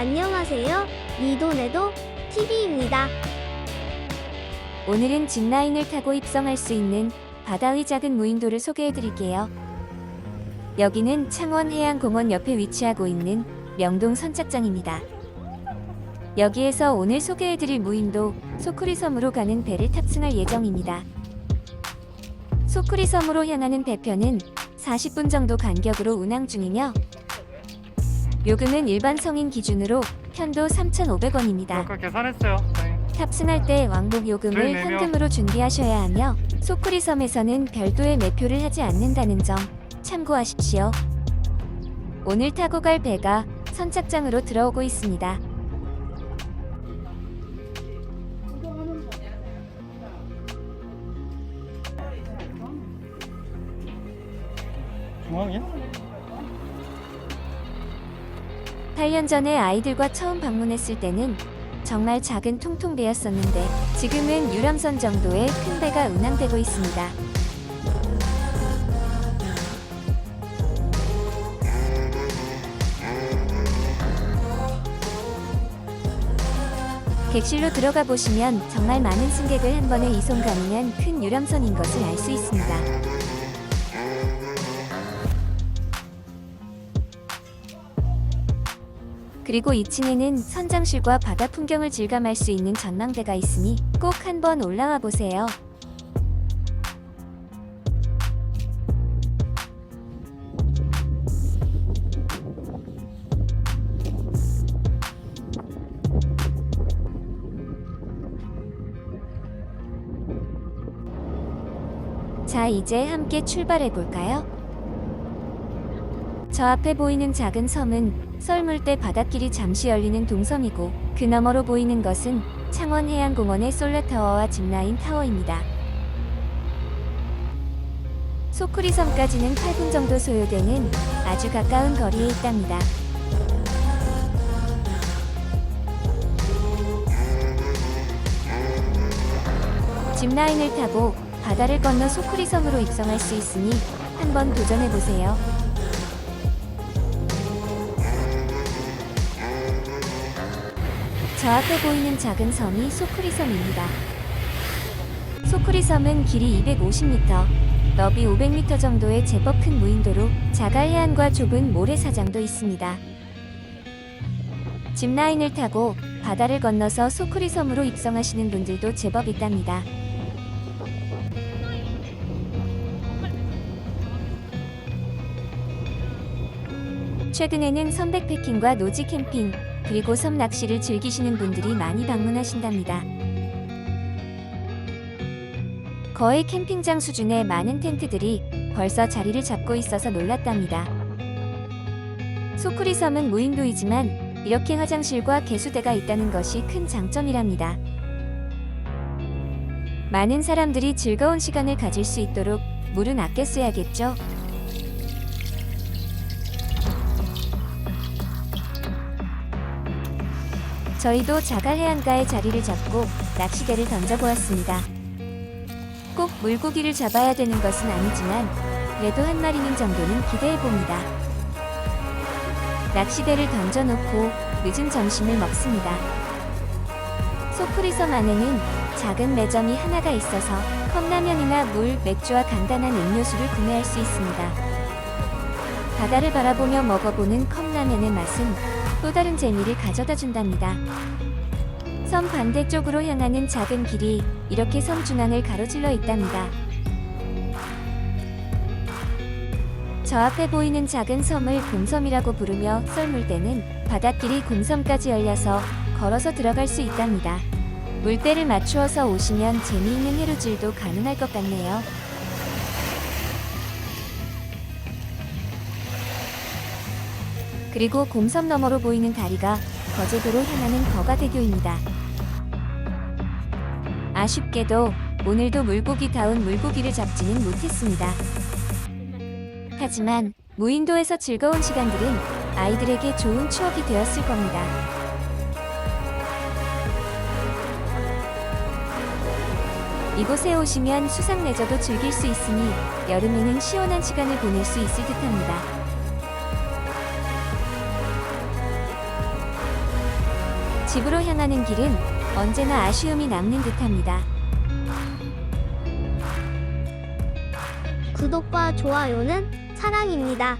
안녕하세요. 니도네도 TV입니다. 오늘은 짚라인을 타고 입성할 수 있는 바다의 작은 무인도를 소개해 드릴게요. 여기는 창원해양공원 옆에 위치하고 있는 명동 선착장입니다. 여기에서 오늘 소개해 드릴 무인도 소쿠리 섬으로 가는 배를 탑승할 예정입니다. 소쿠리 섬으로 향하는 배편은 40분 정도 간격으로 운항 중이며 요금은 일반 성인 기준으로 편도 3,500원입니다. 아까 계산했어요. 네. 탑승할 때 왕복 요금을 네 명. 현금으로 준비하셔야 하며 소쿠리 섬에서는 별도의 매표를 하지 않는다는 점 참고하십시오. 오늘 타고 갈 배가 선착장으로 들어오고 있습니다. 중앙이야? 8년 전에 아이들과 처음 방문했을 때는 정말 작은 통통배였었는데 지금은 유람선 정도의 큰 배가 운항되고 있습니다. 객실로 들어가 보시면 정말 많은 승객을 한 번에 이송 가능한 큰 유람선인 것을 알 수 있습니다. 그리고 2층에는 선장실과 바다 풍경을 질감할 수 있는 전망대가 있으니 꼭 한번 올라와 보세요. 자, 이제 함께 출발해 볼까요? 저 앞에 보이는 작은 섬은 썰물대 바닷길이 잠시 열리는 동섬이고 그 너머로 보이는 것은 창원해양공원의 솔라타워와 짚라인 타워입니다. 소쿠리 섬까지는 8분 정도 소요되는 아주 가까운 거리에 있답니다. 짚라인을 타고 바다를 건너 소쿠리 섬으로 입성할 수 있으니 한번 도전해 보세요. 저 앞에 보이는 작은 섬이 소쿠리 섬입니다. 소쿠리 섬은 길이 250m, 너비 500m 정도의 제법 큰 무인도로 자갈 해안과 좁은 모래사장도 있습니다. 짚라인을 타고 바다를 건너서 소쿠리 섬으로 입성하시는 분들도 제법 있답니다. 최근에는 섬 백패킹과 노지 캠핑, 그리고 섬 낚시를 즐기시는 분들이 많이 방문하신답니다. 거의 캠핑장 수준의 많은 텐트들이 벌써 자리를 잡고 있어서 놀랐답니다. 소쿠리 섬은 무인도이지만 이렇게 화장실과 개수대가 있다는 것이 큰 장점이랍니다. 많은 사람들이 즐거운 시간을 가질 수 있도록 물은 아껴 써야겠죠? 저희도 자갈 해안가에 자리를 잡고 낚시대를 던져보았습니다. 꼭 물고기를 잡아야 되는 것은 아니지만 그래도 한 마리는 정도는 기대해봅니다. 낚시대를 던져놓고 늦은 점심을 먹습니다. 소쿠리섬 안에는 작은 매점이 하나가 있어서 컵라면이나 물, 맥주와 간단한 음료수를 구매할 수 있습니다. 바다를 바라보며 먹어보는 컵라면의 맛은 또 다른 재미를 가져다 준답니다. 섬 반대쪽으로 향하는 작은 길이 이렇게 섬 중앙을 가로질러 있답니다. 저 앞에 보이는 작은 섬을 곰섬이라고 부르며 썰물대는 바닷길이 곰섬까지 열려서 걸어서 들어갈 수 있답니다. 물때를 맞추어서 오시면 재미있는 해루질도 가능할 것 같네요. 그리고 곰섬 너머로 보이는 다리가 거제도로 향하는 거가대교입니다. 아쉽게도 오늘도 물고기다운 물고기를 잡지는 못했습니다. 하지만 무인도에서 즐거운 시간들은 아이들에게 좋은 추억이 되었을 겁니다. 이곳에 오시면 수상 레저도 즐길 수 있으니 여름에는 시원한 시간을 보낼 수 있을 듯합니다. 집으로 향하는 길은 언제나 아쉬움이 남는 듯합니다. 구독과 좋아요는 사랑입니다.